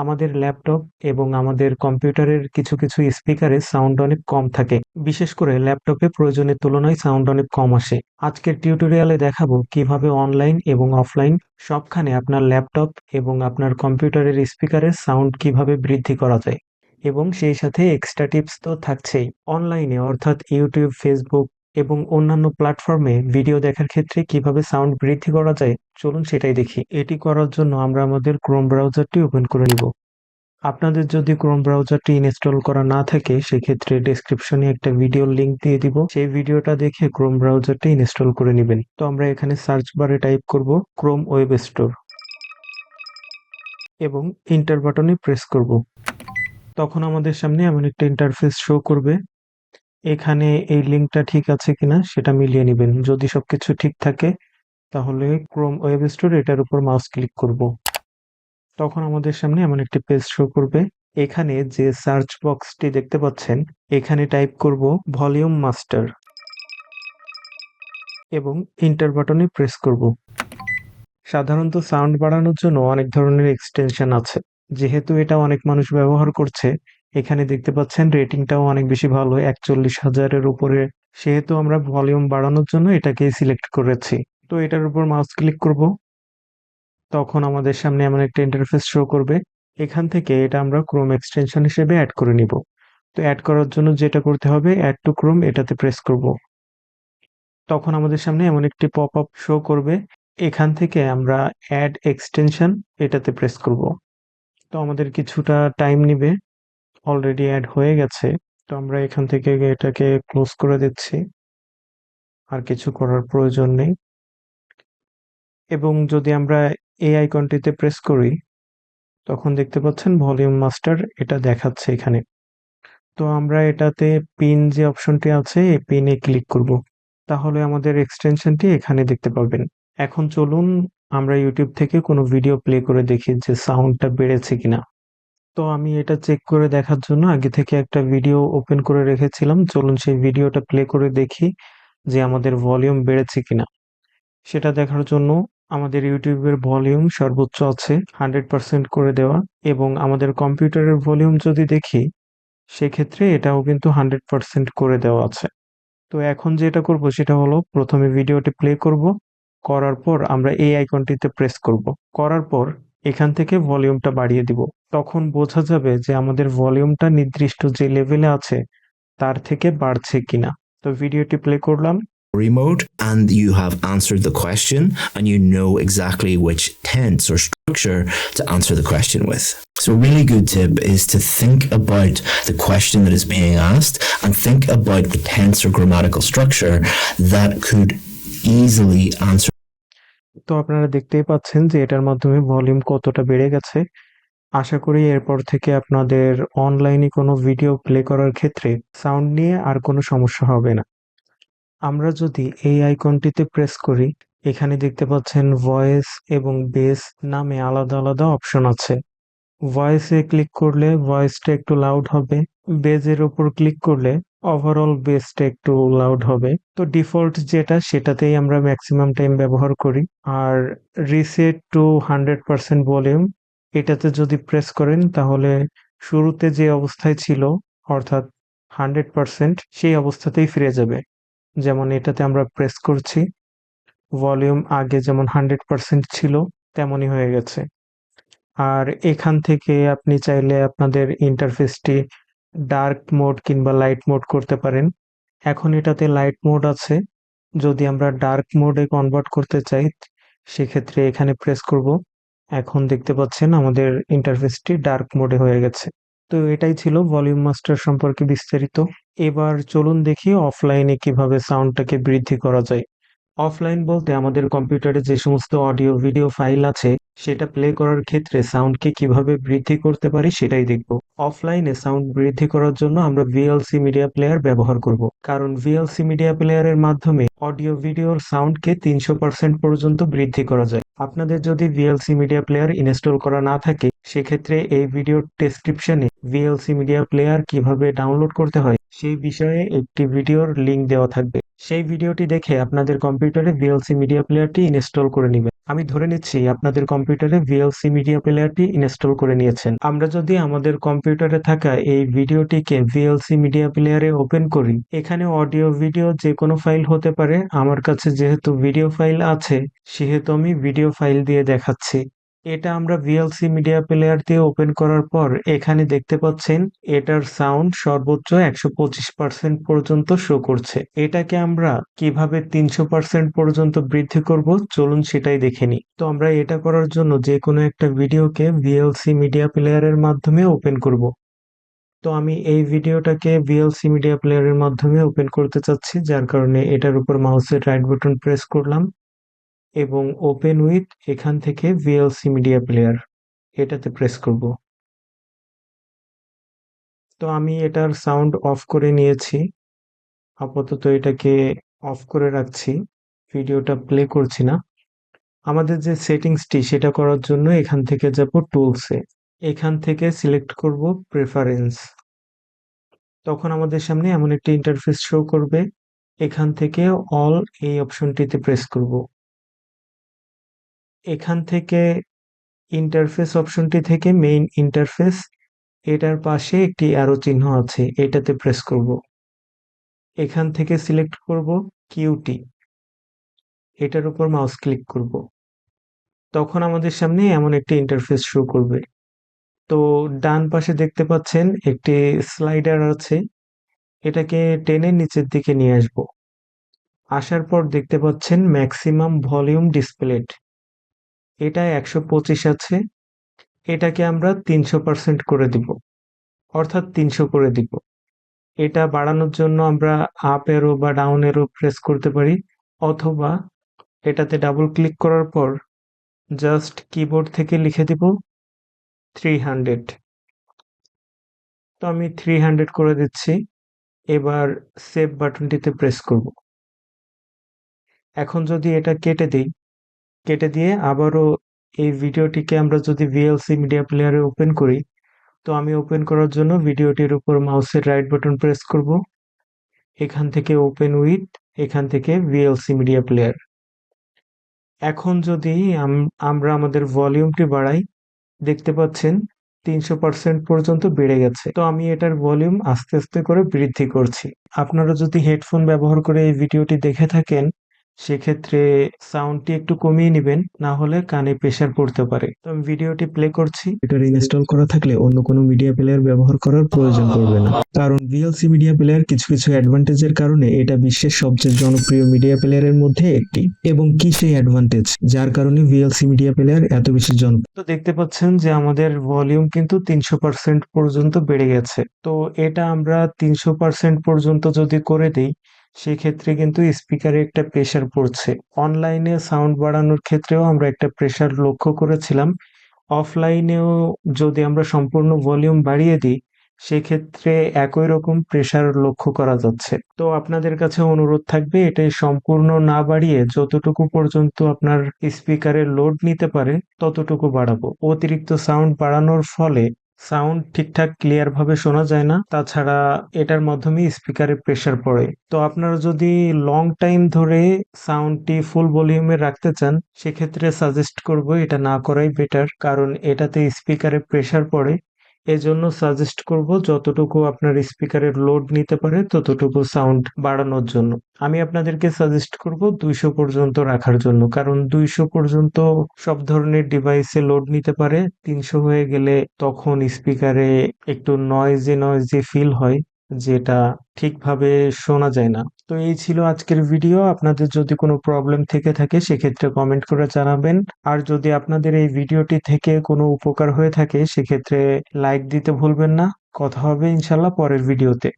আমাদের ল্যাপটপ এবং আমাদের কম্পিউটারের কিছু কিছু স্পিকারে সাউন্ড অনেক কম থাকে। বিশেষ করে ল্যাপটপে প্রয়োজনের তুলনায় সাউন্ড অনেক কম আসে। আজকের টিউটোরিয়ালে দেখাবো কীভাবে অনলাইন এবং অফলাইন সবখানে আপনার ল্যাপটপ এবং আপনার কম্পিউটারের স্পিকারের সাউন্ড কীভাবে বৃদ্ধি করা যায়। এবং সেই সাথে এক্সট্রা টিপস তো থাকছেই। অনলাইনে অর্থাৎ ইউটিউব, ফেসবুক এবং অন্যান্য প্ল্যাটফর্মে ভিডিও দেখার ক্ষেত্রে কীভাবে সাউন্ড বৃদ্ধি করা যায়, চলুন সেটাই দেখি। এটি করার জন্য আমরা আমাদের ক্রোম ব্রাউজারটি ওপেন করে নিব। আপনাদের যদি ক্রোম ব্রাউজারটি ইনস্টল করা না থাকে, সেক্ষেত্রে ডেসক্রিপশনে একটা ভিডিও লিঙ্ক দিয়ে দিব। সেই ভিডিওটা দেখে ক্রোম ব্রাউজারটি ইনস্টল করে নেবেন। তো আমরা এখানে সার্চ বারে টাইপ করব ক্রোম ওয়েব স্টোর এবং ইন্টার বাটনে প্রেস করব। তখন আমাদের সামনে এমন একটা ইন্টারফেস শো করবে। এখানে এই লিঙ্কটা ঠিক আছে কিনা সেটা মিলিয়ে নেবেন। যদি সবকিছু ঠিক থাকে, তাহলে ক্রোম ওয়েব স্টোর এটার উপর মাউস ক্লিক করব। তখন আমাদের সামনে এমন একটি পেজ শো করবে। এখানে যে সার্চ বক্সটি দেখতে পাচ্ছেন, এখানে টাইপ করব ভলিউম মাস্টার এবং ইন্টার বাটনে প্রেস করব। সাধারণত সাউন্ড বাড়ানোর জন্য অনেক ধরনের এক্সটেনশন আছে। যেহেতু এটা অনেক মানুষ ব্যবহার করছে এখানে দেখতে পাচ্ছেন রেটিংটাও অনেক বেশি ভালো, একচল্লিশ হাজারের উপরে। সেহেতু আমরা ভলিউম বাড়ানোর জন্য এটাকে সিলেক্ট করেছি। তো এটার উপর মাউস ক্লিক করব। তখন আমাদের সামনে এমন একটা ইন্টারফেস শো করবে। এখান থেকে এটা আমরা ক্রোম এক্সটেনশন হিসেবে অ্যাড করে নিব। তো অ্যাড করার জন্য যেটা করতে হবে অ্যাড টু ক্রোম এটাতে প্রেস করব। তখন আমাদের সামনে এমন একটি পপ আপ শো করবে। এখান থেকে আমরা অ্যাড এক্সটেনশন এটাতে প্রেস করব। তো আমাদের কিছুটা টাইম নিবে। অলরেডি অ্যাড হয়ে গেছে, তো আমরা এখান থেকে এটাকে ক্লোজ করে দিচ্ছি। আর কিছু করার প্রয়োজন নেই। এবং যদি আমরা এই আইকনটিতে প্রেস করি, তখন দেখতে পাচ্ছেন ভলিউম মাস্টার এটা দেখাচ্ছে এখানে। তো আমরা এটাতে পিন যে অপশনটি আছে, এই পিনে ক্লিক করব। তাহলে আমাদের এক্সটেনশনটি এখানে দেখতে পাবেন। এখন চলুন আমরা ইউটিউব থেকে কোনো ভিডিও প্লে করে দেখি যে সাউন্ডটা বেড়েছে কিনা। তো আমি এটা চেক করে দেখার জন্য আগে থেকে একটা ভিডিও ওপেন করে রেখেছিলাম। চলুন সেই ভিডিওটা প্লে করে দেখি যে আমাদের ভলিউম বেড়েছে কিনা। সেটা দেখার জন্য আমাদের ইউটিউবের ভলিউম সর্বোচ্চ আছে হান্ড্রেড পার্সেন্ট করে দেওয়া। এবং আমাদের কম্পিউটারের ভলিউম যদি দেখি, সেক্ষেত্রে এটাও কিন্তু হান্ড্রেড পার্সেন্ট করে দেওয়া আছে। তো এখন যেটা করব, সেটা হলো প্রথমে ভিডিওটি প্লে করব। করার পর আমরা এই আইকনটিতে প্রেস করব। করার পর এখান থেকে ভলিউমটা বাড়িয়ে দিব। তখন বোঝা যাবে যে আমাদের ভলিউমটা নির্দিষ্ট যে লেভেলে আছে তার থেকে বাড়ছে কিনা তো ভিডিওটি প্লে করলাম remote and you have answered the question and you know exactly which tense or structure to answer the question with. So a really good tip is to think about the question that is being asked and think about the tense or grammatical structure that could easily answer তো আপনারা দেখতেই পাচ্ছেন যে এটার মাধ্যমে volume কতটা বেড়ে গেছে আশা করি এরপর থেকে আপনাদের অনলাইনে কোনো ভিডিও প্লে করার ক্ষেত্রে সাউন্ড নিয়ে আর কোনো সমস্যা হবে না। আমরা যদি এই আইকনটিতে প্রেস করি, এখানে দেখতে পাচ্ছেন ভয়েস এবং বেস নামে আলাদা আলাদা অপশন আছে। ভয়েসে ক্লিক করলে ভয়েসটা একটু লাউড হবে বেজের ওপর ক্লিক করলে ওভারঅল বেসটা একটু লাউড হবে। তো ডিফল্ট যেটা, সেটাতেই আমরা ম্যাক্সিমাম টাইম ব্যবহার করি। আর reset to hundred percent volume এটাতে যদি প্রেস করেন, তাহলে শুরুতে যে অবস্থায় ছিল, অর্থাৎ হান্ড্রেড পার্সেন্ট সেই অবস্থাতেই ফিরে যাবে। যেমন এটাতে আমরা প্রেস করছি ভলিউম আগে যেমন হান্ড্রেড পার্সেন্ট ছিল, তেমনই হয়ে গেছে। আর এখান থেকে আপনি চাইলে আপনাদের ইন্টারফেসটি ডার্ক মোড কিংবা লাইট মোড করতে পারেন। এখন এটাতে লাইট মোড আছে। যদি আমরা ডার্ক মোডে কনভার্ট করতে চাই, সেক্ষেত্রে এখানে প্রেস করব। এখন দেখতে পাচ্ছেন আমাদের ইন্টারফেসটি ডার্ক মোডে হয়ে গেছে। তো এটাই ছিল ভলিউম মাস্টার সম্পর্কে বিস্তারিত। এবার চলুন দেখি অফলাইনে কীভাবে সাউন্ডটাকে বৃদ্ধি করা যায়। অফলাইন বলতে আমাদের কম্পিউটারে যে সমস্ত অডিও ভিডিও ফাইল আছে, সেটা প্লে করার ক্ষেত্রে সাউন্ডকে কীভাবে বৃদ্ধি করতে পারি সেটাই দেখব। অফলাইনে সাউন্ড বৃদ্ধি করার জন্য আমরা ভিএলসি মিডিয়া প্লেয়ার ব্যবহার করব। কারণ ভিএলসি মিডিয়া প্লেয়ারের মাধ্যমে অডিও ভিডিওর সাউন্ডকে তিনশো পার্সেন্ট পর্যন্ত বৃদ্ধি করা যায়। আপনাদের যদি ভিএলসি মিডিয়া প্লেয়ার ইনস্টল করা না থাকে, সেক্ষেত্রে এই ভিডিওর ডেসক্রিপশনে ভিএলসি মিডিয়া প্লেয়ার কীভাবে ডাউনলোড করতে হয়, সেই বিষয়ে একটি ভিডিওর লিংক দেওয়া থাকবে। সেই ভিডিওটি দেখে আপনাদের কম্পিউটারে ভিএলসি মিডিয়া প্লেয়ারটি ইনস্টল করে নেবেন। আমি ধরে নিচ্ছি আপনাদের কম্পিউটারে ভিএলসি মিডিয়া প্লেয়ারটি ইনস্টল করে নিয়েছেন। আমরা যদি আমাদের কম্পিউটারে থাকা এই ভিডিওটিকে ভিএলসি মিডিয়া প্লেয়ারে ওপেন করি, এখানে অডিও, ভিডিও যে কোনো ফাইল হতে পারে। আমার কাছে যেহেতু ভিডিও ফাইল আছে, সেহেতু আমি ভিডিও ফাইল দিয়ে দেখাচ্ছি। এটা আমরা ভিএলসি মিডিয়া প্লেয়ার দিয়ে ওপেন করার পর এখানে দেখতে পাচ্ছেন, এটার সাউন্ড সর্বোচ্চ একশো পঁচিশ পার্সেন্ট পর্যন্ত শো করছে। এটাকে আমরা কীভাবে তিনশো পার্সেন্ট পর্যন্ত বৃদ্ধি করব, চলুন সেটাই দেখে নিই। তো আমরা এটা করার জন্য যে কোনো একটা ভিডিওকে ভিএলসি মিডিয়া প্লেয়ারের মাধ্যমে ওপেন করব। তো আমি এই ভিডিওটাকে ভিএলসি মিডিয়া প্লেয়ারের মাধ্যমে ওপেন করতে চাচ্ছি, যার কারণে এটার উপর মাউসের রাইট বাটন প্রেস করলাম। এবং ওপেন উইথ এখান থেকে ভিএলসি মিডিয়া প্লেয়ার এটাতে প্রেস করব। তো আমি এটার সাউন্ড অফ করে নিয়েছি। আপাতত এটাকে অফ করে রাখছি। ভিডিওটা প্লে করছি না। আমাদের যে সেটিংসটি সেটা করার জন্য এখান থেকে যাব টুলসে এখান থেকে সিলেক্ট করব প্রেফারেন্স তখন আমাদের সামনে এমন একটি ইন্টারফেস শো করবে। এখান থেকে অল এই অপশনটিতে প্রেস করব। এখান থেকে ইন্টারফেস অপশনটি থেকে মেইন ইন্টারফেস এটার পাশে একটি অ্যারো চিহ্ন আছে, এটাতে প্রেস করব। এখান থেকে সিলেক্ট করব কিউটি এটার উপর মাউস ক্লিক করব। তখন আমাদের সামনে এমন একটি ইন্টারফেস শো করবে। তো ডান পাশে দেখতে পাচ্ছেন একটি স্লাইডার আছে, এটাকে টেনে নিচের দিকে নিয়ে আসব। আসার পর দেখতে পাচ্ছেন ম্যাক্সিমাম ভলিউম ডিসপ্লেড এটা একশো পঁচিশ আছে, এটাকে আমরা তিনশো পার্সেন্ট করে দিব, অর্থাৎ তিনশো করে দিব। এটা বাড়ানোর জন্য আমরা আপ এরো বা ডাউন এরো প্রেস করতে পারি, অথবা এটাতে ডাবল ক্লিক করার পর জাস্ট কিবোর্ড থেকে লিখে দিব থ্রি হান্ড্রেড তো আমি থ্রি হান্ড্রেড করে দিচ্ছি, এবার সেভ বাটনটিতে প্রেস করব। এখন যদি এটা কেটে দিই কেটে দিয়ে আবারও এই ভিডিওটিকে আমরা যদি ভিএলসি মিডিয়া প্লেয়ারে ওপেন করি, তো আমি ওপেন করার জন্য ভিডিওটির উপর মাউসের রাইট বাটন প্রেস করব। এখান থেকে ওপেন উইথ এখান থেকে ভিএলসি মিডিয়া প্লেয়ার এখন যদি আমরা আমাদের ভলিউমটি বাড়াই, দেখতে পাচ্ছেন তিনশো পার্সেন্ট পর্যন্ত বেড়ে গেছে। তো আমি এটার ভলিউম আস্তে আস্তে করে বৃদ্ধি করছি। আপনারা যদি হেডফোন ব্যবহার করে এই ভিডিওটি দেখে থাকেন সেক্ষেত্রে সাউন্ডটি একটু কমিয়ে নেবেন না হলে কানে প্রেশার পড়তে পারে। তো আমি ভিডিওটি প্লে করছি। এটা ইনস্টল করা থাকলে অন্য কোনো মিডিয়া প্লেয়ার ব্যবহার করার প্রয়োজন পড়বে না। কারণ ভিএলসি মিডিয়া প্লেয়ার কিছু কিছু অ্যাডভান্টেজের কারণে এটা বিশ্বের সবচেয়ে জনপ্রিয় মিডিয়া প্লেয়ারের মধ্যে একটি। এবং কি সেই অ্যাডভান্টেজ যার কারণে ভিএলসি মিডিয়া প্লেয়ার এত বেশি জনপ্রিয় তো দেখতে পাচ্ছেন যে আমাদের ভলিউম কিন্তু তিনশো পার্সেন্ট পর্যন্ত বেড়ে গেছে। তো এটা আমরা তিনশো পার্সেন্ট পর্যন্ত যদি করে দিই সেক্ষেত্রে কিন্তু স্পিকারে একটা প্রেশার পড়ছে। অনলাইনে সাউন্ড বাড়ানোর ক্ষেত্রেও আমরা একটা প্রেশার লক্ষ্য করেছিলাম। অফলাইনেও যদি আমরা সম্পূর্ণ ভলিউম বাড়িয়ে দিই, সেক্ষেত্রে একই রকম প্রেশার লক্ষ্য করা যাচ্ছে। তো আপনাদের কাছে অনুরোধ থাকবে এটাই সম্পূর্ণ না বাড়িয়ে যতটুকু পর্যন্ত আপনার স্পিকারের লোড নিতে পারে, ততটুকু বাড়াবো। অতিরিক্ত সাউন্ড বাড়ানোর ফলে সাউন্ড ঠিকঠাক ক্লিয়ার ভাবে শোনা যায় না। তাছাড়া এটার মাধ্যমে স্পিকারে প্রেসার পড়ে। তো আপনারা যদি লং টাইম ধরে সাউন্ডটি ফুল ভলিউমে রাখতে চান, সেক্ষেত্রে সাজেস্ট করব এটা না করাই বেটার কারণ এটাতে স্পিকারে প্রেসার পড়ে। এজন্য সাজেস্ট করব যতটুকু আপনার স্পিকারের লোড নিতে পারে, ততটুকু সাউন্ড বাড়ানোর জন্য। আমি আপনাদেরকে সাজেস্ট করব দুইশো পর্যন্ত রাখার জন্য, কারণ দুইশো পর্যন্ত সব ধরনের ডিভাইসে লোড নিতে পারে। তিনশো হয়ে গেলে তখন স্পিকারে একটু নয়েজি নয়েজি ফিল হয়, যেটা ঠিকভাবে শোনা যায় না। তো এই ছিল আজকের ভিডিও আপনাদের যদি কোনো প্রবলেম থেকে থাকে, সেক্ষেত্রে কমেন্ট করে জানাবেন। আর যদি আপনাদের এই ভিডিওটি থেকে কোনো উপকার হয়ে থাকে, সেক্ষেত্রে লাইক দিতে ভুলবেন না। কথা হবে ইনশাল্লাহ পরের ভিডিওতে